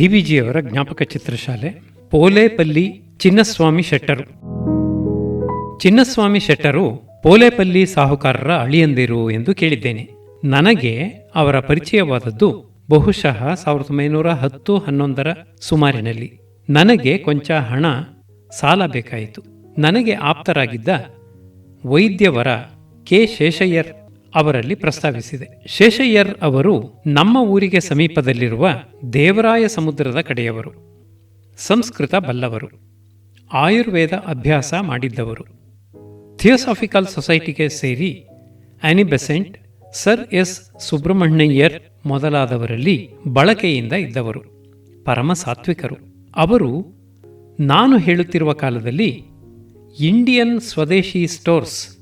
ಡಿವಿಜಿಯವರ ಜ್ಞಾಪಕ ಚಿತ್ರಶಾಲೆ, ಪೋಲೇಪಲ್ಲಿ ಚಿನ್ನಸ್ವಾಮಿ ಶೆಟ್ಟರು. ಚಿನ್ನಸ್ವಾಮಿ ಶೆಟ್ಟರು ಪೋಲೆಪಲ್ಲಿ ಸಾಹುಕಾರರ ಅಳಿಯಂದಿರು ಎಂದು ಕೇಳಿದ್ದೇನೆ. ನನಗೆ ಅವರ ಪರಿಚಯವಾದದ್ದು ಬಹುಶಃ ಸಾವಿರದ ಒಂಬೈನೂರ ಹತ್ತು ಹನ್ನೊಂದರ ಸುಮಾರಿನಲ್ಲಿ. ನನಗೆ ಕೊಂಚ ಹಣ, ಸಾಲ ಬೇಕಾಯಿತು. ನನಗೆ ಆಪ್ತರಾಗಿದ್ದ ವೈದ್ಯವರ ಕೆ. ಶೇಷಯ್ಯರ್ ಅವರಲ್ಲಿ ಪ್ರಸ್ತಾವಿಸಿದೆ. ಶೇಷಯ್ಯರ್ ಅವರು ನಮ್ಮ ಊರಿಗೆ ಸಮೀಪದಲ್ಲಿರುವ ದೇವರಾಯ ಸಮುದ್ರದ ಕಡೆಯವರು, ಸಂಸ್ಕೃತ ಬಲ್ಲವರು, ಆಯುರ್ವೇದ ಅಭ್ಯಾಸ ಮಾಡಿದ್ದವರು. ಥಿಯೋಸಾಫಿಕಲ್ ಸೊಸೈಟಿಗೆ ಸೇರಿ Annie Besant, sir S Subramania Iyer ಮೊದಲಾದವರಲ್ಲಿ ಬಳಕೆಯಿಂದ ಇದ್ದವರು, ಪರಮ ಸಾತ್ವಿಕರು. ಅವರು ನಾನು ಹೇಳುತ್ತಿರುವ ಕಾಲದಲ್ಲಿ ಇಂಡಿಯನ್ ಸ್ವದೇಶಿ ಸ್ಟೋರ್ಸ್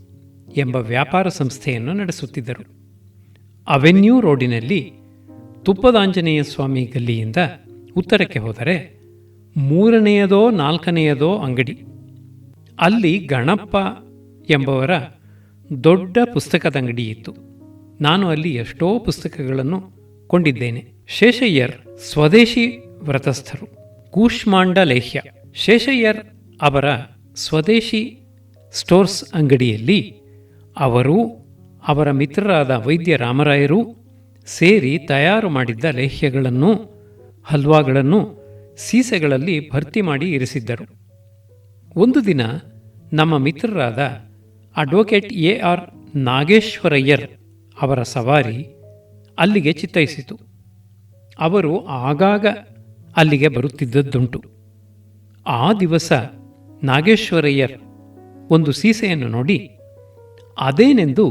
ಎಂಬ ವ್ಯಾಪಾರ ಸಂಸ್ಥೆಯನ್ನು ನಡೆಸುತ್ತಿದ್ದರು. ಅವೆನ್ಯೂ ರೋಡಿನಲ್ಲಿ ತುಪ್ಪದಾಂಜನೇಯ ಸ್ವಾಮಿ ಗಲ್ಲಿಯಿಂದ ಉತ್ತರಕ್ಕೆ ಹೋದರೆ ಮೂರನೆಯದೋ ನಾಲ್ಕನೆಯದೋ ಅಂಗಡಿ. ಅಲ್ಲಿ ಗಣಪ್ಪ ಎಂಬವರ ದೊಡ್ಡ ಪುಸ್ತಕದ ಅಂಗಡಿ ಇತ್ತು. ನಾನು ಅಲ್ಲಿ ಎಷ್ಟೋ ಪುಸ್ತಕಗಳನ್ನು ಕೊಂಡಿದ್ದೇನೆ. ಶೇಷಯ್ಯರ್ ಸ್ವದೇಶಿ ವ್ರತಸ್ಥರು. ಕೂಷ್ಮಾಂಡ ಲೇಹ್ಯ. ಶೇಷಯ್ಯರ್ ಅವರ ಸ್ವದೇಶಿ ಸ್ಟೋರ್ಸ್ ಅಂಗಡಿಯಲ್ಲಿ ಅವರು ಅವರ ಮಿತ್ರರಾದ ವೈದ್ಯ ರಾಮರಾಯರು ಸೇರಿ ತಯಾರು ಮಾಡಿದ್ದ ಲೇಹ್ಯಗಳನ್ನು, ಹಲ್ವಾಗಳನ್ನು ಸೀಸೆಗಳಲ್ಲಿ ಭರ್ತಿ ಮಾಡಿ ಇರಿಸಿದ್ದರು. ಒಂದು ದಿನ ನಮ್ಮ ಮಿತ್ರರಾದ ಅಡ್ವೊಕೇಟ್ ಎ ಆರ್ ನಾಗೇಶ್ವರಯ್ಯರ್ ಅವರ ಸವಾರಿ ಅಲ್ಲಿಗೆ ಚಿತ್ತೈಸಿತು. ಅವರು ಆಗಾಗ ಅಲ್ಲಿಗೆ ಬರುತ್ತಿದ್ದದ್ದುಂಟು. ಆ ದಿವಸ ನಾಗೇಶ್ವರಯ್ಯರ್ ಒಂದು ಸೀಸೆಯನ್ನು ನೋಡಿ ಅದೇನೆಂದು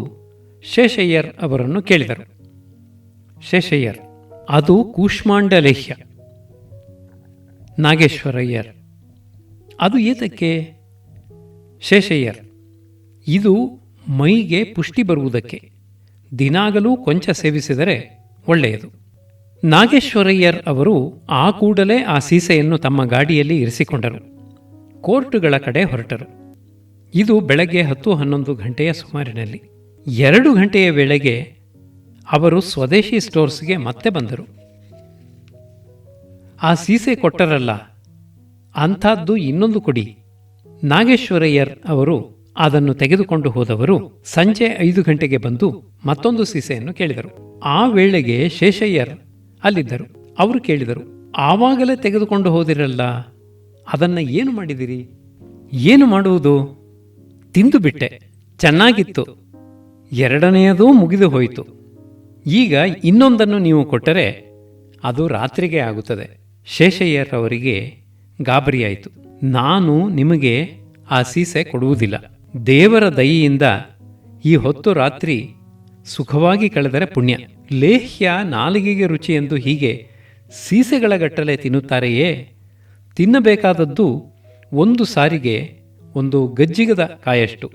ಶೇಷಯ್ಯರ್ ಅವರನ್ನು ಕೇಳಿದರು. ಶೇಷಯ್ಯರ್, ಅದು ಕೂಷ್ಮಾಂಡಲೇಹ್ಯ. ನಾಗೇಶ್ವರಯ್ಯರ್, ಅದು ಏತಕ್ಕೆ? ಶೇಷಯ್ಯರ್, ಇದು ಮೈಗೆ ಪುಷ್ಟಿ ಬರುವುದಕ್ಕೆ. ದಿನಾಗಲೂ ಕೊಂಚ ಸೇವಿಸಿದರೆ ಒಳ್ಳೆಯದು. ನಾಗೇಶ್ವರಯ್ಯರ್ ಅವರು ಆ ಕೂಡಲೇ ಆ ಸೀಸೆಯನ್ನು ತಮ್ಮ ಗಾಡಿಯಲ್ಲಿ ಇರಿಸಿಕೊಂಡರು. ಕೋರ್ಟುಗಳ ಕಡೆ ಹೊರಟರು. ಇದು ಬೆಳಗ್ಗೆ ಹತ್ತು ಹನ್ನೊಂದು ಗಂಟೆಯ ಸುಮಾರಿನಲ್ಲಿ. ಎರಡು ಗಂಟೆಯ ವೇಳೆಗೆ ಅವರು ಸ್ವದೇಶಿ ಸ್ಟೋರ್ಸ್ಗೆ ಮತ್ತೆ ಬಂದರು. ಆ ಸೀಸೆ ಕೊಟ್ಟರಲ್ಲ, ಅಂಥದ್ದು ಇನ್ನೊಂದು ಕೊಡಿ. ನಾಗೇಶ್ವರಯ್ಯರ್ ಅವರು ಅದನ್ನು ತೆಗೆದುಕೊಂಡು ಹೋದವರು ಸಂಜೆ ಐದು ಗಂಟೆಗೆ ಬಂದು ಮತ್ತೊಂದು ಸೀಸೆಯನ್ನು ಕೇಳಿದರು. ಆ ವೇಳೆಗೆ ಶೇಷಯ್ಯರ್ ಅಲ್ಲಿದ್ದರು. ಅವರು ಕೇಳಿದರು, ಆವಾಗಲೇ ತೆಗೆದುಕೊಂಡು ಹೋದಿರಲ್ಲ, ಅದನ್ನು ಏನು ಮಾಡಿದಿರಿ? ಏನು ಮಾಡುವುದು? ತಿಂದು ಬಿಟ್ಟೆ. ಚೆನ್ನಾಗಿತ್ತು. ಎರಡನೆಯದೂ ಮುಗಿದು ಹೋಯಿತು. ಈಗ ಇನ್ನೊಂದನ್ನು ನೀವು ಕೊಟ್ಟರೆ ಅದು ರಾತ್ರಿಗೆ ಆಗುತ್ತದೆ. ಶೇಷಯ್ಯರವರಿಗೆ ಗಾಬರಿಯಾಯಿತು. ನಾನು ನಿಮಗೆ ಆ ಸೀಸೆ ಕೊಡುವುದಿಲ್ಲ. ದೇವರ ದಯೆಯಿಂದ ಈ ಹೊತ್ತು ರಾತ್ರಿ ಸುಖವಾಗಿ ಕಳೆದರೆ ಪುಣ್ಯ. ಲೇಹ್ಯ ನಾಲಿಗೆಗೆ ರುಚಿ ಎಂದು ಹೀಗೆ ಸೀಸೆಗಳ ಗಟ್ಟಲೆ ತಿನ್ನುತ್ತಾರೆಯೇ? ತಿನ್ನಬೇಕಾದದ್ದು ಒಂದು ಸಾರಿಗೆ ಒಂದು ಗಜ್ಜಿಗದ ಕಾಯಷ್ಟು.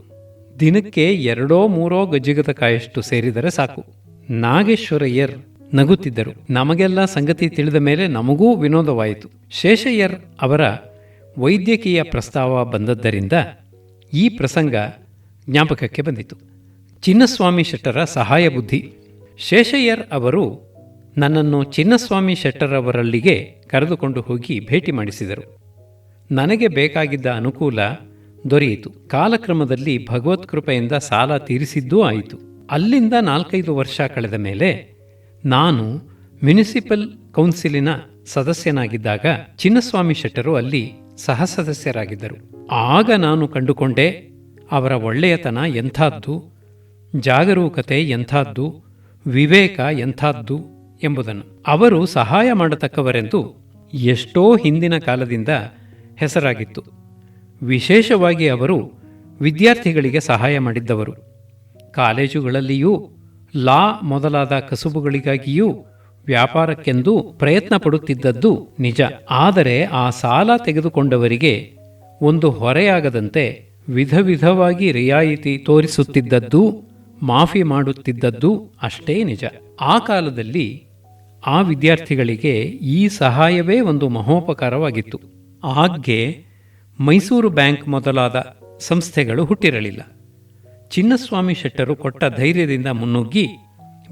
ದಿನಕ್ಕೆ ಎರಡೋ ಮೂರೋ ಗಜ್ಜಿಗದ ಕಾಯಷ್ಟು ಸೇರಿದರೆ ಸಾಕು. ನಾಗೇಶ್ವರಯ್ಯರ್ ನಗುತ್ತಿದ್ದರು. ನಮಗೆಲ್ಲ ಸಂಗತಿ ತಿಳಿದ ಮೇಲೆ ನಮಗೂ ವಿನೋದವಾಯಿತು. ಶೇಷಯ್ಯರ್ ಅವರ ವೈದ್ಯಕೀಯ ಪ್ರಸ್ತಾವ ಬಂದದ್ದರಿಂದ ಈ ಪ್ರಸಂಗ ಜ್ಞಾಪಕಕ್ಕೆ ಬಂದಿತು. ಚಿನ್ನಸ್ವಾಮಿ ಶೆಟ್ಟರ ಸಹಾಯ ಬುದ್ಧಿ. ಶೇಷಯ್ಯರ್ ಅವರು ನನ್ನನ್ನು ಚಿನ್ನಸ್ವಾಮಿ ಶೆಟ್ಟರವರಲ್ಲಿಗೆ ಕರೆದುಕೊಂಡು ಹೋಗಿ ಭೇಟಿ ಮಾಡಿಸಿದರು. ನನಗೆ ಬೇಕಾಗಿದ್ದ ಅನುಕೂಲ ದೊರೆಯಿತು. ಕಾಲಕ್ರಮದಲ್ಲಿ ಭಗವತ್ ಕೃಪೆಯಿಂದ ಸಾಲ ತೀರಿಸಿದ್ದೂ ಆಯಿತು. ಅಲ್ಲಿಂದ ನಾಲ್ಕೈದು ವರ್ಷ ಕಳೆದ ಮೇಲೆ ನಾನು ಮುನಿಸಿಪಲ್ ಕೌನ್ಸಿಲಿನ ಸದಸ್ಯನಾಗಿದ್ದಾಗ ಚಿನ್ನಸ್ವಾಮಿ ಶೆಟ್ಟರು ಅಲ್ಲಿ ಸಹ ಸದಸ್ಯರಾಗಿದ್ದರು ಆಗ ನಾನು ಕಂಡುಕೊಂಡೆ ಅವರ ಒಳ್ಳೆಯತನ ಎಂಥದ್ದು, ಜಾಗರೂಕತೆ ಎಂಥದ್ದು, ವಿವೇಕ ಎಂಥದ್ದು ಎಂಬುದನ್ನು. ಅವರು ಸಹಾಯ ಮಾಡತಕ್ಕವರೆಂದು ಎಷ್ಟೋ ಹಿಂದಿನ ಕಾಲದಿಂದ ಹೆಸರಾಗಿತ್ತು. ವಿಶೇಷವಾಗಿ ಅವರು ವಿದ್ಯಾರ್ಥಿಗಳಿಗೆ ಸಹಾಯ ಮಾಡಿದ್ದವರು. ಕಾಲೇಜುಗಳಲ್ಲಿಯೂ, ಲಾ ಮೊದಲಾದ ಕಸುಬುಗಳಿಗಾಗಿಯೂ ವ್ಯಾಪಾರಕ್ಕೆಂದು ಪ್ರಯತ್ನ ಪಡುತ್ತಿದ್ದದ್ದು ನಿಜ. ಆದರೆ ಆ ಸಾಲ ತೆಗೆದುಕೊಂಡವರಿಗೆ ಒಂದು ಹೊರೆಯಾಗದಂತೆ ವಿಧ ವಿಧವಾಗಿ ರಿಯಾಯಿತಿ ತೋರಿಸುತ್ತಿದ್ದದ್ದು, ಮಾಫಿ ಮಾಡುತ್ತಿದ್ದದ್ದು ಅಷ್ಟೇ ನಿಜ. ಆ ಕಾಲದಲ್ಲಿ ಆ ವಿದ್ಯಾರ್ಥಿಗಳಿಗೆ ಈ ಸಹಾಯವೇ ಒಂದು ಮಹೋಪಕಾರವಾಗಿತ್ತು. ಆಗ್ಗೆ ಮೈಸೂರು ಬ್ಯಾಂಕ್ ಮೊದಲಾದ ಸಂಸ್ಥೆಗಳು ಹುಟ್ಟಿರಲಿಲ್ಲ. ಚಿನ್ನಸ್ವಾಮಿ ಶೆಟ್ಟರು ಕೊಟ್ಟ ಧೈರ್ಯದಿಂದ ಮುನ್ನುಗ್ಗಿ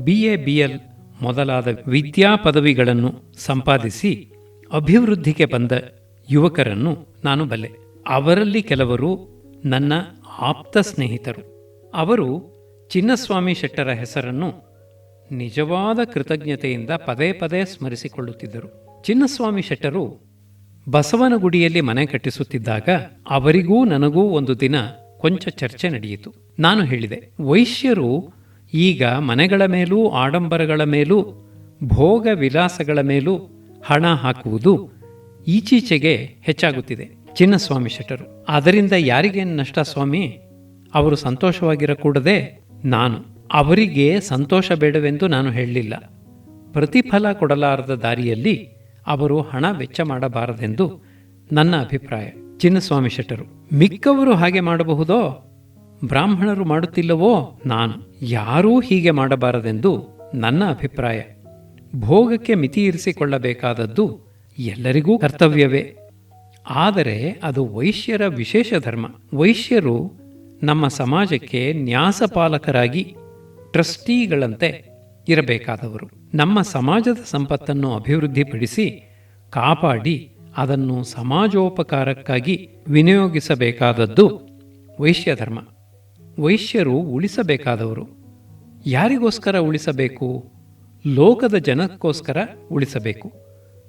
ಬಿ ಎ ಬಿ ಎಲ್ ಮೊದಲಾದ ವಿದ್ಯಾ ಪದವಿಗಳನ್ನು ಸಂಪಾದಿಸಿ ಅಭಿವೃದ್ಧಿಗೆ ಬಂದ ಯುವಕರನ್ನು ನಾನು ಬಲ್ಲೆ ಅವರಲ್ಲಿ ಕೆಲವರು ನನ್ನ ಆಪ್ತ ಸ್ನೇಹಿತರು. ಅವರು ಚಿನ್ನಸ್ವಾಮಿ ಶೆಟ್ಟರ ಹೆಸರನ್ನು ನಿಜವಾದ ಕೃತಜ್ಞತೆಯಿಂದ ಪದೇ ಪದೇ ಸ್ಮರಿಸಿಕೊಳ್ಳುತ್ತಿದ್ದರು. ಚಿನ್ನಸ್ವಾಮಿ ಶೆಟ್ಟರು ಬಸವನಗುಡಿಯಲ್ಲಿ ಮನೆ ಕಟ್ಟಿಸುತ್ತಿದ್ದಾಗ ಅವರಿಗೂ ನನಗೂ ಒಂದು ದಿನ ಕೊಂಚ ಚರ್ಚೆ ನಡೆಯಿತು. ನಾನು ಹೇಳಿದೆ, ವೈಶ್ಯರು ಈಗ ಮನೆಗಳ ಮೇಲೂ ಆಡಂಬರಗಳ ಮೇಲೂ ಭೋಗ ವಿಲಾಸಗಳ ಮೇಲೂ ಹಣ ಹಾಕುವುದು ಈಚೀಚೆಗೆ ಹೆಚ್ಚಾಗುತ್ತಿದೆ ಚಿನ್ನಸ್ವಾಮಿ ಶೆಟ್ಟರು. ಅದರಿಂದ ಯಾರಿಗೇನು ನಷ್ಟ ಸ್ವಾಮಿ? ಅವರು ಸಂತೋಷವಾಗಿರಕೂಡದೆ ನಾನು. ಅವರಿಗೆ ಸಂತೋಷ ಬೇಡವೆಂದು ನಾನು ಹೇಳಲಿಲ್ಲ. ಪ್ರತಿಫಲ ಕೊಡಲಾರದ ದಾರಿಯಲ್ಲಿ ಅವರು ಹಣ ವೆಚ್ಚ ಮಾಡಬಾರದೆಂದು ನನ್ನ ಅಭಿಪ್ರಾಯ. ಚಿನ್ನಸ್ವಾಮಿ ಶೆಟ್ಟರು, ಮಿಕ್ಕವರು ಹಾಗೆ ಮಾಡಬಹುದೋ? ಬ್ರಾಹ್ಮಣರು ಮಾಡುತ್ತಿಲ್ಲವೋ? ನಾನು ಯಾರೂ ಹೀಗೆ ಮಾಡಬಾರದೆಂದು ನನ್ನ ಅಭಿಪ್ರಾಯ. ಭೋಗಕ್ಕೆ ಮಿತಿ ಇರಿಸಿಕೊಳ್ಳಬೇಕಾದದ್ದು ಎಲ್ಲರಿಗೂ ಕರ್ತವ್ಯವೇ. ಆದರೆ ಅದು ವೈಶ್ಯರ ವಿಶೇಷ ಧರ್ಮ. ವೈಶ್ಯರು ನಮ್ಮ ಸಮಾಜಕ್ಕೆ ನ್ಯಾಸಪಾಲಕರಾಗಿ, ಟ್ರಸ್ಟಿಗಳಂತೆ ಇರಬೇಕಾದವರು. ನಮ್ಮ ಸಮಾಜದ ಸಂಪತ್ತನ್ನು ಅಭಿವೃದ್ಧಿಪಡಿಸಿ ಕಾಪಾಡಿ ಅದನ್ನು ಸಮಾಜೋಪಕಾರಕ್ಕಾಗಿ ವಿನಿಯೋಗಿಸಬೇಕಾದದ್ದು ವೈಶ್ಯ ಧರ್ಮ. ವೈಶ್ಯರು ಉಳಿಸಬೇಕಾದವರು. ಯಾರಿಗೋಸ್ಕರ ಉಳಿಸಬೇಕು? ಲೋಕದ ಜನಕ್ಕೋಸ್ಕರ ಉಳಿಸಬೇಕು.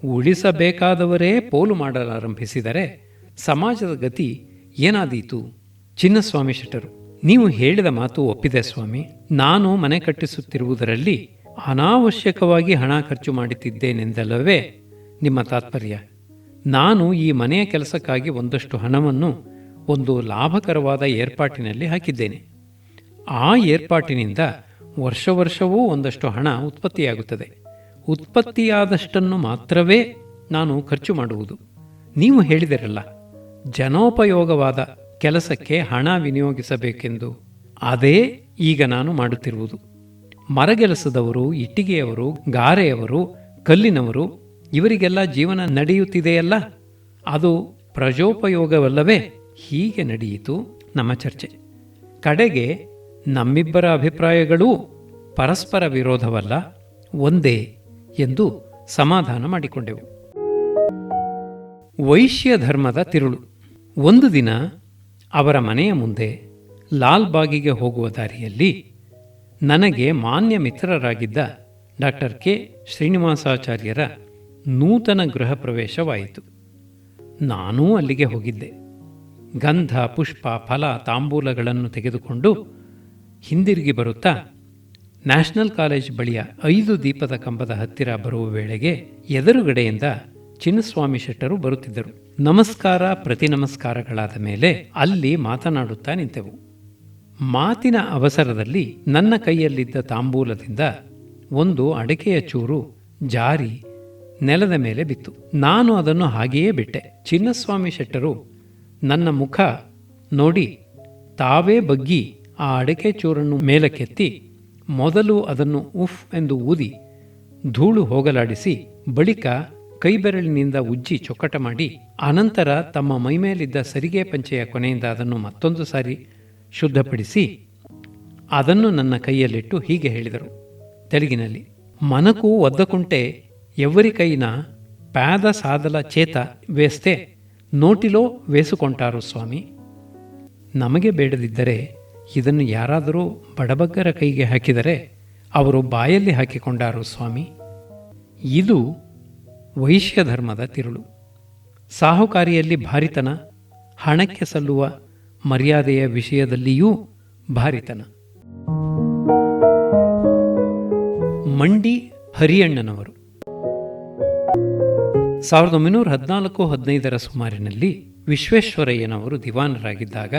ಉಳಿಸಬೇಕಾದವರೇ ಪೋಲು ಮಾಡಲಾರಂಭಿಸಿದರೆ ಸಮಾಜದ ಗತಿ ಏನಾದೀತು? ಚಿನ್ನಸ್ವಾಮಿ ಶೆಟ್ಟರು. ನೀವು ಹೇಳಿದ ಮಾತು ಒಪ್ಪಿದೆ ಸ್ವಾಮಿ. ನಾನು ಮನೆ ಕಟ್ಟಿಸುತ್ತಿರುವುದರಲ್ಲಿ ಅನಾವಶ್ಯಕವಾಗಿ ಹಣ ಖರ್ಚು ಮಾಡುತ್ತಿದ್ದೇನೆಂದಲ್ಲವೇ? ನಿಮ್ಮ ತಾತ್ಪರ್ಯ. ನಾನು ಈ ಮನೆಯ ಕೆಲಸಕ್ಕಾಗಿ ಒಂದಷ್ಟು ಹಣವನ್ನು ಒಂದು ಲಾಭಕರವಾದ ಏರ್ಪಾಟಿನಲ್ಲಿ ಹಾಕಿದ್ದೇನೆ. ಆ ಏರ್ಪಾಟಿನಿಂದ ವರ್ಷ ವರ್ಷವೂ ಒಂದಷ್ಟು ಹಣ ಉತ್ಪತ್ತಿಯಾಗುತ್ತದೆ. ಉತ್ಪತ್ತಿಯಾದಷ್ಟನ್ನು ಮಾತ್ರವೇ ನಾನು ಖರ್ಚು ಮಾಡುವುದು. ನೀವು ಹೇಳಿದಿರಲ್ಲ, ಜನೋಪಯೋಗವಾದ ಕೆಲಸಕ್ಕೆ ಹಣ ವಿನಿಯೋಗಿಸಬೇಕೆಂದು. ಅದೇ ಈಗ ನಾನು ಮಾಡುತ್ತಿರುವುದು. ಮರಗೆಲಸದವರು, ಇಟ್ಟಿಗೆಯವರು, ಗಾರೆಯವರು, ಕಲ್ಲಿನವರು, ಇವರಿಗೆಲ್ಲ ಜೀವನ ನಡೆಯುತ್ತಿದೆಯಲ್ಲ? ಅದು ಪ್ರಜೋಪಯೋಗವಲ್ಲವೇ? ಹೀಗೆ ನಡೆಯಿತು ನಮ್ಮ ಚರ್ಚೆ. ಕಡೆಗೆ ನಮ್ಮಿಬ್ಬರ ಅಭಿಪ್ರಾಯಗಳೂ ಪರಸ್ಪರ ವಿರೋಧವಲ್ಲ, ಒಂದೇ ಎಂದು ಸಮಾಧಾನ ಮಾಡಿಕೊಂಡೆವು. ವೈಶ್ಯ ಧರ್ಮದ ತಿರುಳು. ಒಂದು ದಿನ ಅವರ ಮನೆಯ ಮುಂದೆ ಲಾಲ್ಬಾಗಿಗೆ ಹೋಗುವ ದಾರಿಯಲ್ಲಿ ನನಗೆ ಮಾನ್ಯ ಮಿತ್ರರಾಗಿದ್ದ ಡಾಕ್ಟರ್ ಕೆ. ಶ್ರೀನಿವಾಸಾಚಾರ್ಯರ ನೂತನ ಗೃಹ ಪ್ರವೇಶವಾಯಿತು. ನಾನೂ ಅಲ್ಲಿಗೆ ಹೋಗಿದ್ದೆ. ಗಂಧ, ಪುಷ್ಪ, ಫಲ, ತಾಂಬೂಲಗಳನ್ನು ತೆಗೆದುಕೊಂಡು ಹಿಂದಿರುಗಿ ಬರುತ್ತಾ ನ್ಯಾಷನಲ್ ಕಾಲೇಜ್ ಬಳಿಯ ಐದು ದೀಪದ ಕಂಬದ ಹತ್ತಿರ ಬರುವ ವೇಳೆಗೆ ಎದುರುಗಡೆಯಿಂದ ಚಿನ್ನಸ್ವಾಮಿ ಶೆಟ್ಟರು ಬರುತ್ತಿದ್ದರು. ನಮಸ್ಕಾರ ಪ್ರತಿ ನಮಸ್ಕಾರಗಳಾದ ಮೇಲೆ ಅಲ್ಲಿ ಮಾತನಾಡುತ್ತಾ ನಿಂತೆವು. ಮಾತಿನ ಅವಸರದಲ್ಲಿ ನನ್ನ ಕೈಯಲ್ಲಿದ್ದ ತಾಂಬೂಲದಿಂದ ಒಂದು ಅಡಕೆಯ ಚೂರು ಜಾರಿ ನೆಲದ ಮೇಲೆ ಬಿತ್ತು. ನಾನು ಅದನ್ನು ಹಾಗೆಯೇ ಬಿಟ್ಟೆ. ಚಿನ್ನಸ್ವಾಮಿ ಶೆಟ್ಟರು ನನ್ನ ಮುಖ ನೋಡಿ ತಾವೇ ಬಗ್ಗಿ ಆ ಅಡಕೆ ಚೂರನ್ನು ಮೇಲಕ್ಕೆತ್ತಿ ಮೊದಲು ಅದನ್ನು ಉಫ್ ಎಂದು ಊದಿ ಧೂಳು ಹೋಗಲಾಡಿಸಿ ಬಳಿಕ ಕೈಬೆರಳಿನಿಂದ ಉಜ್ಜಿ ಚೊಕ್ಕಟ ಮಾಡಿ, ಅನಂತರ ತಮ್ಮ ಮೈಮೇಲಿದ್ದ ಸರಿಗೆ ಪಂಚೆಯ ಕೊನೆಯಿಂದ ಅದನ್ನು ಮತ್ತೊಂದು ಸಾರಿ ಶುದ್ಧಪಡಿಸಿ, ಅದನ್ನು ನನ್ನ ಕೈಯಲ್ಲಿಟ್ಟು ಹೀಗೆ ಹೇಳಿದರು. ತೆಲುಗಿನಲ್ಲಿ, ಮನಕು ಒದ್ದಕುಂಟೆ ಎವ್ವರಿಕೈನ ಪ್ಯಾದ ಸಾದಲ ಚೇತ ವೇಸ್ತೆ, ನೋಟಿಲೋ ವೇಸುಕೊಂಟಾರು ಸ್ವಾಮಿ. ನಮಗೆ ಬೇಡದಿದ್ದರೆ ಇದನ್ನು ಯಾರಾದರೂ ಬಡಬಗ್ಗರ ಕೈಗೆ ಹಾಕಿದರೆ, ಅವರು ಬಾಯಲ್ಲಿ ಹಾಕಿಕೊಂಡಾರು ಸ್ವಾಮಿ. ಇದು ವೈಶ್ಯ ಧರ್ಮದ ತಿರುಳು. ಸಾಹುಕಾರಿಯಲ್ಲಿ ಭಾರಿತನ, ಹಣಕ್ಕೆ ಸಲ್ಲುವ ಮರ್ಯಾದೆಯ ವಿಷಯದಲ್ಲಿಯೂ ಭಾರಿತನ. ಮಂಡಿ ಹರಿಯಣ್ಣನವರು. ಸಾವಿರದ ಒಂಬೈನೂರ ಹದಿನಾಲ್ಕು ಹದಿನೈದರ ಸುಮಾರಿನಲ್ಲಿ ವಿಶ್ವೇಶ್ವರಯ್ಯನವರು ದಿವಾನರಾಗಿದ್ದಾಗ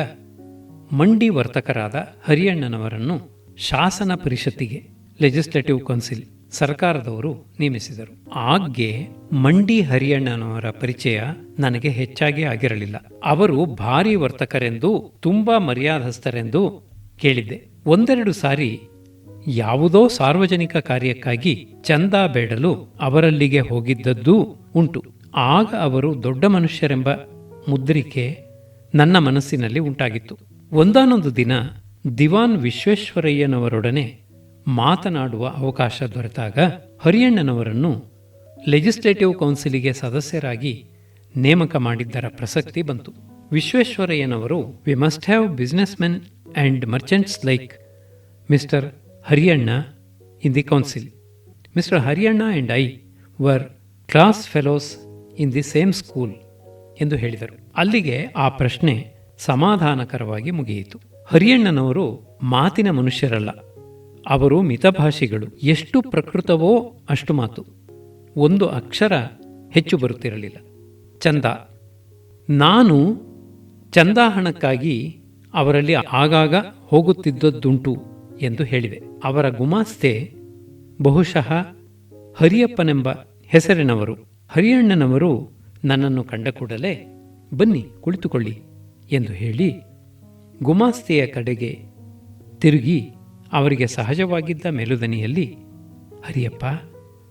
ಮಂಡಿ ವರ್ತಕರಾದ ಹರಿಯಣ್ಣನವರನ್ನು ಶಾಸನ ಪರಿಷತ್ತಿಗೆ ಲೆಜಿಸ್ಲೇಟಿವ್ ಕೌನ್ಸಿಲ್ ಸರ್ಕಾರದವರು ನೇಮಿಸಿದರು. ಆಗ್ಗೆ ಮಂಡಿ ಹರಿಯಣ್ಣನವರ ಪರಿಚಯ ನನಗೆ ಹೆಚ್ಚಾಗಿ ಆಗಿರಲಿಲ್ಲ. ಅವರು ಭಾರಿ ವರ್ತಕರೆಂದು, ತುಂಬಾ ಮರ್ಯಾದಸ್ಥರೆಂದು ಕೇಳಿದ್ದೆ. ಒಂದೆರಡು ಸಾರಿ ಯಾವುದೋ ಸಾರ್ವಜನಿಕ ಕಾರ್ಯಕ್ಕಾಗಿ ಚಂದ ಬೇಡಲು ಅವರಲ್ಲಿಗೆ ಹೋಗಿದ್ದದ್ದೂ ಉಂಟು. ಆಗ ಅವರು ದೊಡ್ಡ ಮನುಷ್ಯರೆಂಬ ಮುದ್ರಿಕೆ ನನ್ನ ಮನಸ್ಸಿನಲ್ಲಿ ಉಂಟಾಗಿತ್ತು. ಒಂದಾನೊಂದು ದಿನ ದಿವಾನ್ ವಿಶ್ವೇಶ್ವರಯ್ಯನವರೊಡನೆ ಮಾತನಾಡುವ ಅವಕಾಶ ದೊರೆತಾಗ ಹರಿಯಣ್ಣನವರನ್ನು ಲೆಜಿಸ್ಲೇಟಿವ್ ಕೌನ್ಸಿಲಿಗೆ ಸದಸ್ಯರಾಗಿ ನೇಮಕ ಮಾಡಿದ್ದರ ಪ್ರಸಕ್ತಿ ಬಂತು. ವಿಶ್ವೇಶ್ವರಯ್ಯನವರು we must have businessmen and merchants like Mister Hariyanna in the council Mister Hariyanna and I were class fellows in the same school ಎಂದು ಹೇಳಿದರು. ಅಲ್ಲಿಗೆ ಆ ಪ್ರಶ್ನೆ ಸಮಾಧಾನಕರವಾಗಿ ಮುಗಿಯಿತು. ಹರಿಯಣ್ಣನವರು ಮಾತಿನ ಮನುಷ್ಯರಲ್ಲ. ಅವರು ಮಿತಭಾಷಿಗಳು. ಎಷ್ಟು ಪ್ರಕೃತವೋ ಅಷ್ಟು ಮಾತು. ಒಂದು ಅಕ್ಷರ ಹೆಚ್ಚು ಬರುತ್ತಿರಲಿಲ್ಲ. ಚಂದ. ನಾನು ಚಂದ ಹಣಕ್ಕಾಗಿ ಅವರಲ್ಲಿ ಆಗಾಗ ಹೋಗುತ್ತಿದ್ದದ್ದುಂಟು ಎಂದು ಹೇಳಿದೆ. ಅವರ ಗುಮಾಸ್ತೆ ಬಹುಶಃ ಹರಿಯಪ್ಪನೆಂಬ ಹೆಸರಿನವರು. ಹರಿಯಣ್ಣನವರು ನನ್ನನ್ನು ಕಂಡ ಕೂಡಲೇ ಬನ್ನಿ ಕುಳಿತುಕೊಳ್ಳಿ ಎಂದು ಹೇಳಿ ಗುಮಾಸ್ತೆಯ ಕಡೆಗೆ ತಿರುಗಿ ಅವರಿಗೆ ಸಹಜವಾಗಿದ್ದ ಮೆಲುದನಿಯಲ್ಲಿ, ಹರಿಯಪ್ಪ,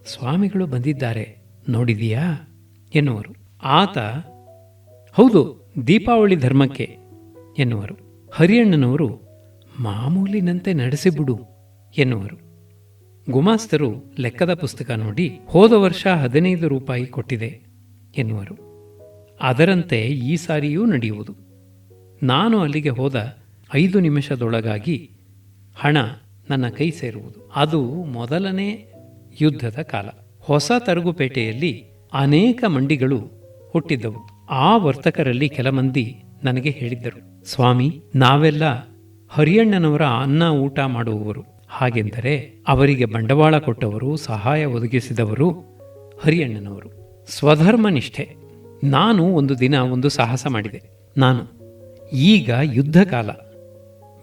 ಸ್ವಾಮಿಗಳು ಬಂದಿದ್ದಾರೆ, ನೋಡಿದೀಯಾ? ಎನ್ನುವರು. ಆತ, ಹೌದು, ದೀಪಾವಳಿ ಧರ್ಮಕ್ಕೆ, ಎನ್ನುವರು. ಹರಿಯಣ್ಣನವರು, ಮಾಮೂಲಿನಂತೆ ನಡೆಸಿಬಿಡು, ಎನ್ನುವರು. ಗುಮಾಸ್ತರು ಲೆಕ್ಕದ ಪುಸ್ತಕ ನೋಡಿ, ಹೋದ ವರ್ಷ ಹದಿನೈದು ರೂಪಾಯಿ ಕೊಟ್ಟಿದೆ, ಎನ್ನುವರು. ಅದರಂತೆ ಈ ಸಾರಿಯೂ ನಡೆಯುವುದು. ನಾನು ಅಲ್ಲಿಗೆ ಹೋದ ಐದು ನಿಮಿಷದೊಳಗಾಗಿ ಹಣ ನನ್ನ ಕೈ ಸೇರುವುದು. ಅದು ಮೊದಲನೇ ಯುದ್ಧದ ಕಾಲ. ಹೊಸ ತರಗುಪೇಟೆಯಲ್ಲಿ ಅನೇಕ ಮಂಡಿಗಳು ಹುಟ್ಟಿದ್ದವು. ಆ ವರ್ತಕರಲ್ಲಿ ಕೆಲ ಮಂದಿ ನನಗೆ ಹೇಳಿದ್ದರು, ಸ್ವಾಮಿ, ನಾವೆಲ್ಲ ಹರಿಯಣ್ಣನವರ ಅನ್ನ ಊಟ ಮಾಡುವವರು. ಹಾಗೆಂದರೆ ಅವರಿಗೆ ಬಂಡವಾಳ ಕೊಟ್ಟವರು, ಸಹಾಯ ಒದಗಿಸಿದವರು ಹರಿಯಣ್ಣನವರು. ಸ್ವಧರ್ಮ ನಿಷ್ಠೆ. ನಾನು ಒಂದು ದಿನ ಒಂದು ಸಾಹಸ ಮಾಡಿದೆ. ನಾನು ಈಗ ಯುದ್ಧ ಕಾಲ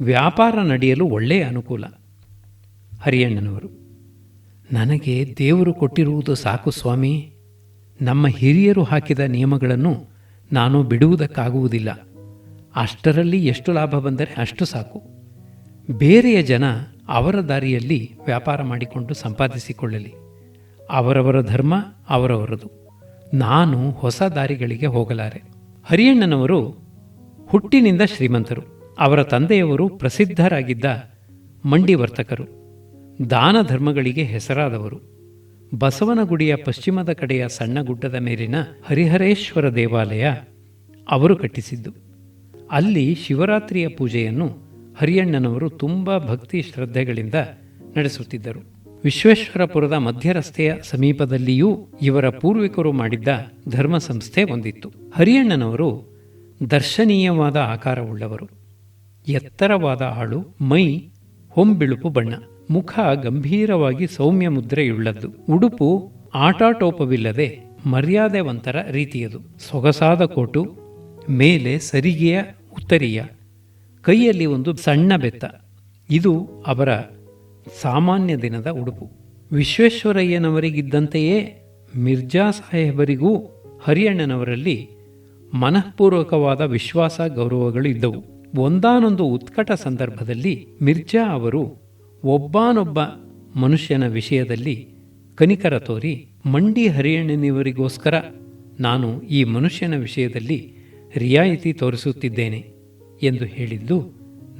ವ್ಯಾಪಾರ ನಡೆಯಲು ಒಳ್ಳೆಯ ಅನುಕೂಲ. ಹರಿಯಣ್ಣನವರು, ನನಗೆ ದೇವರು ಕೊಟ್ಟಿರುವುದು ಸಾಕು ಸ್ವಾಮಿ. ನಮ್ಮ ಹಿರಿಯರು ಹಾಕಿದ ನಿಯಮಗಳನ್ನು ನಾನು ಬಿಡುವುದಕ್ಕಾಗುವುದಿಲ್ಲ. ಅಷ್ಟರಲ್ಲಿ ಎಷ್ಟು ಲಾಭ ಬಂದರೆ ಅಷ್ಟು ಸಾಕು. ಬೇರೆಯ ಜನ ಅವರ ದಾರಿಯಲ್ಲಿ ವ್ಯಾಪಾರ ಮಾಡಿಕೊಂಡು ಸಂಪಾದಿಸಿಕೊಳ್ಳಲಿ. ಅವರವರ ಧರ್ಮ ಅವರವರದು. ನಾನು ಹೊಸ ದಾರಿಗಳಿಗೆ ಹೋಗಲಾರೆ. ಹರಿಯಣ್ಣನವರು ಹುಟ್ಟಿನಿಂದ ಶ್ರೀಮಂತರು. ಅವರ ತಂದೆಯವರು ಪ್ರಸಿದ್ಧರಾಗಿದ್ದ ಮಂಡಿ ವರ್ತಕರು ದಾನ ಧರ್ಮಗಳಿಗೆ ಹೆಸರಾದವರು. ಬಸವನಗುಡಿಯ ಪಶ್ಚಿಮದ ಕಡೆಯ ಸಣ್ಣ ಗುಡ್ಡದ ಮೇಲಿನ ಹರಿಹರೇಶ್ವರ ದೇವಾಲಯ ಅವರು ಕಟ್ಟಿಸಿದ್ದು. ಅಲ್ಲಿ ಶಿವರಾತ್ರಿಯ ಪೂಜೆಯನ್ನು ಹರಿಯಣ್ಣನವರು ತುಂಬ ಭಕ್ತಿ ಶ್ರದ್ಧೆಗಳಿಂದ ನಡೆಸುತ್ತಿದ್ದರು. ವಿಶ್ವೇಶ್ವರಪುರದ ಮಧ್ಯರಸ್ತೆಯ ಸಮೀಪದಲ್ಲಿಯೂ ಇವರ ಪೂರ್ವಿಕರು ಮಾಡಿದ್ದ ಧರ್ಮ ಸಂಸ್ಥೆ ಒಂದಿತ್ತು. ಹರಿಯಣ್ಣನವರು ದರ್ಶನೀಯವಾದ ಆಕಾರವುಳ್ಳವರು. ಎತ್ತರವಾದ ಆಳು, ಮೈ, ಹೊಂಬಿಳುಪು ಬಣ್ಣ. ಮುಖ ಗಂಭೀರವಾಗಿ ಸೌಮ್ಯ ಮುದ್ರೆಯುಳ್ಳದ್ದು ಉಡುಪು ಆಟಾಟೋಪವಿಲ್ಲದೆ ಮರ್ಯಾದೆವಂತರ ರೀತಿಯದು. ಸೊಗಸಾದ ಕೋಟು, ಮೇಲೆ ಸರಿಗೆಯ ಉತ್ತರಿಯ, ಕೈಯಲ್ಲಿ ಒಂದು ಸಣ್ಣ ಬೆತ್ತ. ಇದು ಅವರ ಸಾಮಾನ್ಯ ದಿನದ ಉಡುಪು. ವಿಶ್ವೇಶ್ವರಯ್ಯನವರಿಗಿದ್ದಂತೆಯೇ ಮಿರ್ಜಾ ಸಾಹೇಬರಿಗೂ ಹರಿಯಣ್ಣನವರಲ್ಲಿ ಮನಃಪೂರ್ವಕವಾದ ವಿಶ್ವಾಸ ಗೌರವಗಳು ಇದ್ದವು. ಒಂದಾನೊಂದು ಉತ್ಕಟ ಸಂದರ್ಭದಲ್ಲಿ ಮಿರ್ಜಾ ಅವರು ಒಬ್ಬಾನೊಬ್ಬ ಮನುಷ್ಯನ ವಿಷಯದಲ್ಲಿ ಕನಿಕರ ತೋರಿ, ಮಂಡಿ ಹರಿಯಣ್ಣನಿವರಿಗೋಸ್ಕರ ನಾನು ಈ ಮನುಷ್ಯನ ವಿಷಯದಲ್ಲಿ ರಿಯಾಯಿತಿ ತೋರಿಸುತ್ತಿದ್ದೇನೆ ಎಂದು ಹೇಳಿದ್ದು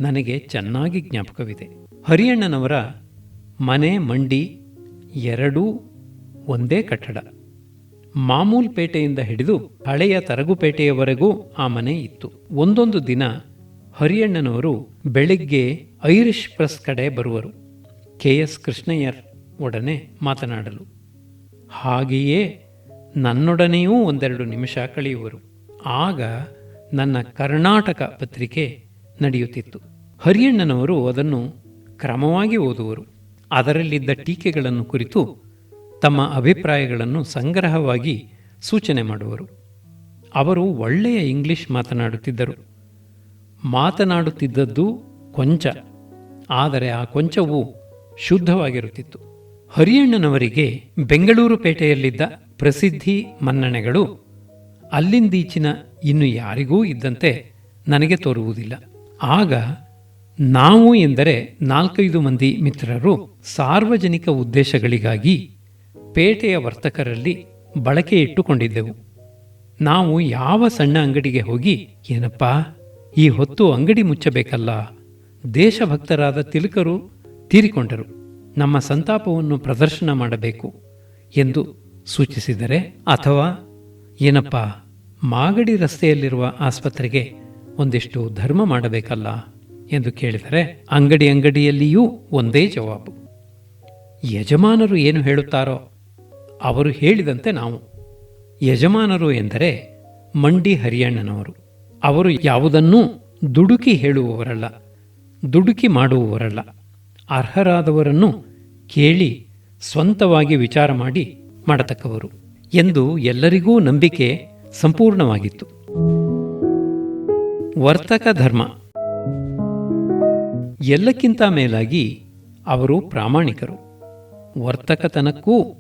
ನನಗೆ ಚೆನ್ನಾಗಿ ಜ್ಞಾಪಕವಿದೆ. ಹರಿಯಣ್ಣನವರ ಮನೆ, ಮಂಡಿ ಎರಡೂ ಒಂದೇ ಕಟ್ಟಡ. ಮಾಮೂಲ್ ಪೇಟೆಯಿಂದ ಹಿಡಿದು ಹಳೆಯ ತರಗುಪೇಟೆಯವರೆಗೂ ಆ ಮನೆ ಇತ್ತು. ಒಂದೊಂದು ದಿನ ಹರಿಯಣ್ಣನವರು ಬೆಳಿಗ್ಗೆ ಐರಿಷ್ ಪ್ರೆಸ್ ಕಡೆ ಬರುವರು. ಕೆ ಎಸ್ ಕೃಷ್ಣಯ್ಯರ್ ಒಡನೆ ಮಾತನಾಡಲು. ಹಾಗೆಯೇ ನನ್ನೊಡನೆಯೂ ಒಂದೆರಡು ನಿಮಿಷ ಕಳೆಯುವರು. ಆಗ ನನ್ನ ಕರ್ನಾಟಕ ಪತ್ರಿಕೆ ನಡೆಯುತ್ತಿತ್ತು. ಹರಿಯಣ್ಣನವರು ಅದನ್ನು ಕ್ರಮವಾಗಿ ಓದುವರು. ಅದರಲ್ಲಿದ್ದ ಟೀಕೆಗಳನ್ನು ಕುರಿತು ತಮ್ಮ ಅಭಿಪ್ರಾಯಗಳನ್ನು ಸಂಗ್ರಹವಾಗಿ ಸೂಚನೆ ಮಾಡುವರು. ಅವರು ಒಳ್ಳೆಯ ಇಂಗ್ಲಿಷ್ ಮಾತನಾಡುತ್ತಿದ್ದರು. ಮಾತನಾಡುತ್ತಿದ್ದದ್ದು ಕೊಂಚ, ಆದರೆ ಆ ಕೊಂಚವು ಶುದ್ಧವಾಗಿರುತ್ತಿತ್ತು. ಹರಿಯಣ್ಣನವರಿಗೆ ಬೆಂಗಳೂರು ಪೇಟೆಯಲ್ಲಿದ್ದ ಪ್ರಸಿದ್ಧಿ ಮನ್ನಣೆಗಳು ಅಲ್ಲಿಂದೀಚಿನ ಇನ್ನು ಯಾರಿಗೂ ಇದ್ದಂತೆ ನನಗೆ ತೋರುವುದಿಲ್ಲ. ಆಗ ನಾವು ಎಂದರೆ ನಾಲ್ಕೈದು ಮಂದಿ ಮಿತ್ರರು ಸಾರ್ವಜನಿಕ ಉದ್ದೇಶಗಳಿಗಾಗಿ ಪೇಟೆಯ ವರ್ತಕರಲ್ಲಿ ಬಳಕೆ ಇಟ್ಟುಕೊಂಡಿದ್ದೆವು ನಾವು ಯಾವ ಸಣ್ಣ ಅಂಗಡಿಗೆ ಹೋಗಿ, ಏನಪ್ಪಾ ಈ ಹೊತ್ತು ಅಂಗಡಿ ಮುಚ್ಚಬೇಕಲ್ಲ. ದೇಶಭಕ್ತರಾದ ತಿಲಕರು ತೀರಿಕೊಂಡರು. ನಮ್ಮ ಸಂತಾಪವನ್ನು ಪ್ರದರ್ಶನ ಮಾಡಬೇಕು ಎಂದು ಸೂಚಿಸಿದರೆ ಅಥವಾ ಏನಪ್ಪ, ಮಾಗಡಿ ರಸ್ತೆಯಲ್ಲಿರುವ ಆಸ್ಪತ್ರೆಗೆ ಒಂದಿಷ್ಟು ಧರ್ಮ ಮಾಡಬೇಕಲ್ಲ ಎಂದು ಕೇಳಿದರೆ ಅಂಗಡಿ ಅಂಗಡಿಯಲ್ಲಿಯೂ ಒಂದೇ ಜವಾಬು. ಯಜಮಾನರು ಏನು ಹೇಳುತ್ತಾರೋ ಅವರು ಹೇಳಿದಂತೆ ನಾವು. ಯಜಮಾನರು ಎಂದರೆ ಮಂಡಿ ಹರಿಯಣ್ಣನವರು. ಅವರು ಯಾವುದನ್ನೂ ದುಡುಕಿ ಹೇಳುವವರಲ್ಲ, ದುಡುಕಿ ಮಾಡುವವರಲ್ಲ. ಅರ್ಹರಾದವರನ್ನು ಕೇಳಿ ಸ್ವಂತವಾಗಿ ವಿಚಾರ ಮಾಡಿ ಮಾಡತಕ್ಕವರು ಎಂದು ಎಲ್ಲರಿಗೂ ನಂಬಿಕೆ ಸಂಪೂರ್ಣವಾಗಿತ್ತು. ವರ್ತಕ ಧರ್ಮ. ಎಲ್ಲಕ್ಕಿಂತ ಮೇಲಾಗಿ ಅವರು ಪ್ರಾಮಾಣಿಕರು. ವರ್ತಕತನಕ್ಕೂ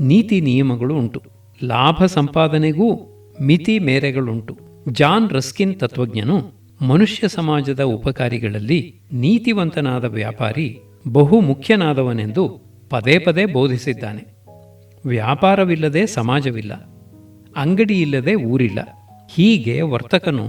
ನೀತಿ ನಿಯಮಗಳು ಉಂಟು. ಲಾಭ ಸಂಪಾದನೆಗೂ ಮಿತಿ ಮೇರೆಗಳುಂಟು. ಜಾನ್ ರಸ್ಕಿನ್ ತತ್ವಜ್ಞನು ಮನುಷ್ಯ ಸಮಾಜದ ಉಪಕಾರಿಗಳಲ್ಲಿ ನೀತಿವಂತನಾದ ವ್ಯಾಪಾರಿ, ಬಹು ಮುಖ್ಯನಾದವನೆಂದು ಪದೇ ಪದೇ ಬೋಧಿಸಿದ್ದಾನೆ. ವ್ಯಾಪಾರವಿಲ್ಲದೆ ಸಮಾಜವಿಲ್ಲ, ಅಂಗಡಿಯಿಲ್ಲದೆ ಊರಿಲ್ಲ, ಹೀಗೆ ವರ್ತಕನು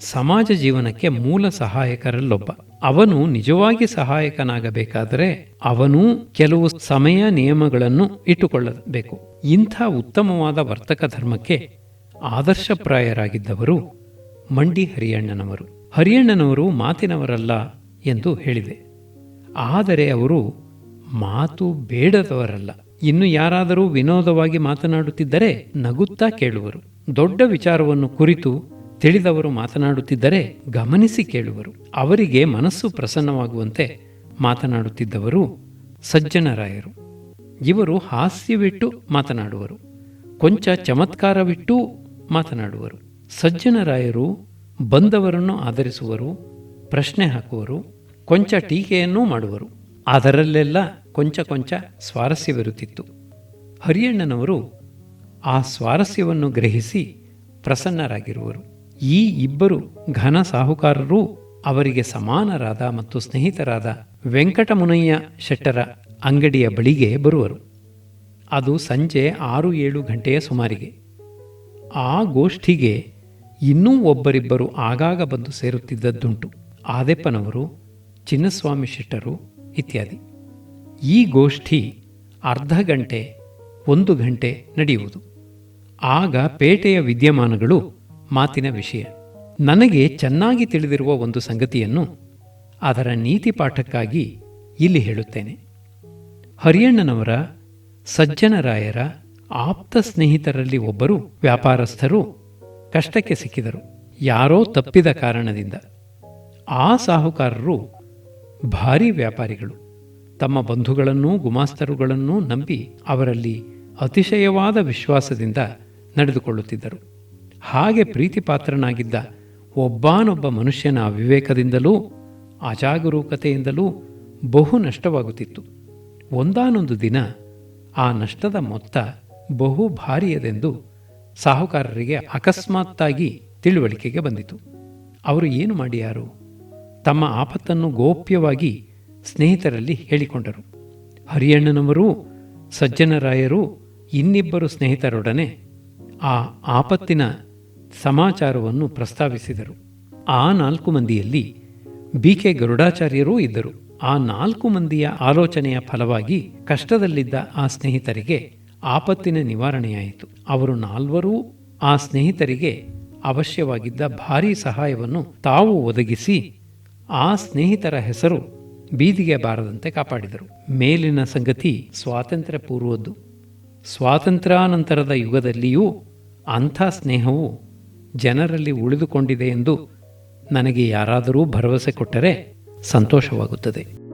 ಸಮಾಜ ಜೀವನಕ್ಕೆ ಮೂಲ ಸಹಾಯಕರಲ್ಲೊಬ್ಬ. ಅವನು ನಿಜವಾಗಿ ಸಹಾಯಕನಾಗಬೇಕಾದರೆ ಅವನೂ ಕೆಲವು ಸಮಯ ನಿಯಮಗಳನ್ನು ಇಟ್ಟುಕೊಳ್ಳಬೇಕು. ಇಂಥ ಉತ್ತಮವಾದ ವರ್ತಕ ಧರ್ಮಕ್ಕೆ ಆದರ್ಶಪ್ರಾಯರಾಗಿದ್ದವರು ಮಂಡಿ ಹರಿಯಣ್ಣನವರು. ಹರಿಯಣ್ಣನವರು ಮಾತಿನವರಲ್ಲ ಎಂದು ಹೇಳಿದೆ. ಆದರೆ ಅವರು ಮಾತು ಬೇಡದವರಲ್ಲ. ಇನ್ನು ಯಾರಾದರೂ ವಿನೋದವಾಗಿ ಮಾತನಾಡುತ್ತಿದ್ದರೆ ನಗುತ್ತಾ ಕೇಳುವರು. ದೊಡ್ಡ ವಿಚಾರವನ್ನು ಕುರಿತು ತಿಳಿದವರು ಮಾತನಾಡುತ್ತಿದ್ದರೆ ಗಮನಿಸಿ ಕೇಳುವರು. ಅವರಿಗೆ ಮನಸ್ಸು ಪ್ರಸನ್ನವಾಗುವಂತೆ ಮಾತನಾಡುತ್ತಿದ್ದವರು ಸಜ್ಜನರಾಯರು. ಇವರು ಹಾಸ್ಯವಿಟ್ಟು ಮಾತನಾಡುವರು. ಕೊಂಚ ಚಮತ್ಕಾರವಿಟ್ಟು ಮಾತನಾಡುವರು. ಸಜ್ಜನರಾಯರು ಬಂದವರನ್ನು ಆಧರಿಸುವರು, ಪ್ರಶ್ನೆ ಹಾಕುವರು, ಕೊಂಚ ಟೀಕೆಯನ್ನೂ ಮಾಡುವರು. ಅದರಲ್ಲೆಲ್ಲ ಕೊಂಚ ಕೊಂಚ ಸ್ವಾರಸ್ಯವಿರುತ್ತಿತ್ತು ಹರಿಯಣ್ಣನವರು ಆ ಸ್ವಾರಸ್ಯವನ್ನು ಗ್ರಹಿಸಿ ಪ್ರಸನ್ನರಾಗಿರುವರು. ಈ ಇಬ್ಬರು ಘನ ಸಾಹುಕಾರರೂ ಅವರಿಗೆ ಸಮಾನರಾದ ಮತ್ತು ಸ್ನೇಹಿತರಾದ ವೆಂಕಟಮುನಯ್ಯ ಶೆಟ್ಟರ ಅಂಗಡಿಯ ಬಳಿಗೆ ಬರುವರು. ಅದು ಸಂಜೆ ಆರು ಏಳು ಗಂಟೆಯ ಸುಮಾರಿಗೆ. ಆ ಗೋಷ್ಠಿಗೆ ಇನ್ನೂ ಒಬ್ಬರಿಬ್ಬರು ಆಗಾಗ ಬಂದು ಸೇರುತ್ತಿದ್ದದ್ದುಂಟು. ಆದೆಪ್ಪನವರು, ಚಿನ್ನಸ್ವಾಮಿ ಶೆಟ್ಟರು ಇತ್ಯಾದಿ. ಈ ಗೋಷ್ಠಿ ಅರ್ಧ ಗಂಟೆ, ಒಂದು ಗಂಟೆ ನಡೆಯುವುದು. ಆಗ ಪೇಟೆಯ ವಿದ್ಯಮಾನಗಳು ಮಾತಿನ ವಿಷಯ. ನನಗೆ ಚೆನ್ನಾಗಿ ತಿಳಿದಿರುವ ಒಂದು ಸಂಗತಿಯನ್ನು ಅದರ ನೀತಿ ಪಾಠಕ್ಕಾಗಿ ಇಲ್ಲಿ ಹೇಳುತ್ತೇನೆ. ಹರಿಯಣ್ಣನವರ, ಸಜ್ಜನರಾಯರ ಆಪ್ತ ಸ್ನೇಹಿತರಲ್ಲಿ ಒಬ್ಬರು ವ್ಯಾಪಾರಸ್ಥರು ಕಷ್ಟಕ್ಕೆ ಸಿಕ್ಕಿದರು. ಯಾರೋ ತಪ್ಪಿದ ಕಾರಣದಿಂದ ಆ ಸಾಹುಕಾರರು ಭಾರೀ ವ್ಯಾಪಾರಿಗಳು. ತಮ್ಮ ಬಂಧುಗಳನ್ನೂ ಗುಮಾಸ್ತರುಗಳನ್ನೂ ನಂಬಿ ಅವರಲ್ಲಿ ಅತಿಶಯವಾದ ವಿಶ್ವಾಸದಿಂದ ನಡೆದುಕೊಳ್ಳುತ್ತಿದ್ದರು. ಹಾಗೆ ಪ್ರೀತಿಪಾತ್ರನಾಗಿದ್ದ ಒಬ್ಬಾನೊಬ್ಬ ಮನುಷ್ಯನ ಅವಿವೇಕದಿಂದಲೂ ಅಜಾಗರೂಕತೆಯಿಂದಲೂ ಬಹು ನಷ್ಟವಾಗುತ್ತಿತ್ತು. ಒಂದಾನೊಂದು ದಿನ ಆ ನಷ್ಟದ ಮೊತ್ತ ಬಹು ಭಾರಿಯದೆಂದು ಸಾಹುಕಾರರಿಗೆ ಅಕಸ್ಮಾತ್ತಾಗಿ ತಿಳುವಳಿಕೆಗೆ ಬಂದಿತು. ಅವರು ಏನು ಮಾಡಿಯಾರು? ತಮ್ಮ ಆಪತ್ತನ್ನು ಗೋಪ್ಯವಾಗಿ ಸ್ನೇಹಿತರಲ್ಲಿ ಹೇಳಿಕೊಂಡರು. ಹರಿಯಣ್ಣನವರೂ, ಸಜ್ಜನರಾಯರು, ಇನ್ನಿಬ್ಬರು ಸ್ನೇಹಿತರೊಡನೆ ಆ ಆಪತ್ತಿನ ಸಮಾಚಾರವನ್ನು ಪ್ರಸ್ತಾವಿಸಿದರು. ಆ ನಾಲ್ಕು ಮಂದಿಯಲ್ಲಿ ಬಿ ಕೆ ಗರುಡಾಚಾರ್ಯರೂ ಇದ್ದರು. ಆ ನಾಲ್ಕು ಮಂದಿಯ ಆಲೋಚನೆಯ ಫಲವಾಗಿ ಕಷ್ಟದಲ್ಲಿದ್ದ ಆ ಸ್ನೇಹಿತರಿಗೆ ಆಪತ್ತಿನ ನಿವಾರಣೆಯಾಯಿತು. ಅವರು ನಾಲ್ವರೂ ಆ ಸ್ನೇಹಿತರಿಗೆ ಅವಶ್ಯವಾಗಿದ್ದ ಭಾರೀ ಸಹಾಯವನ್ನು ತಾವು ಒದಗಿಸಿ ಆ ಸ್ನೇಹಿತರ ಹೆಸರು ಬೀದಿಗೆ ಬಾರದಂತೆ ಕಾಪಾಡಿದರು. ಮೇಲಿನ ಸಂಗತಿ ಸ್ವಾತಂತ್ರ್ಯ ಪೂರ್ವದ್ದು ಸ್ವಾತಂತ್ರ್ಯಾನಂತರದ ಯುಗದಲ್ಲಿಯೂ ಅಂಥ ಸ್ನೇಹವು ಜನರಲ್ಲಿ ಉಳಿದುಕೊಂಡಿದೆ ಎಂದು ನನಗೆ ಯಾರಾದರೂ ಭರವಸೆ ಕೊಟ್ಟರೆ ಸಂತೋಷವಾಗುತ್ತದೆ.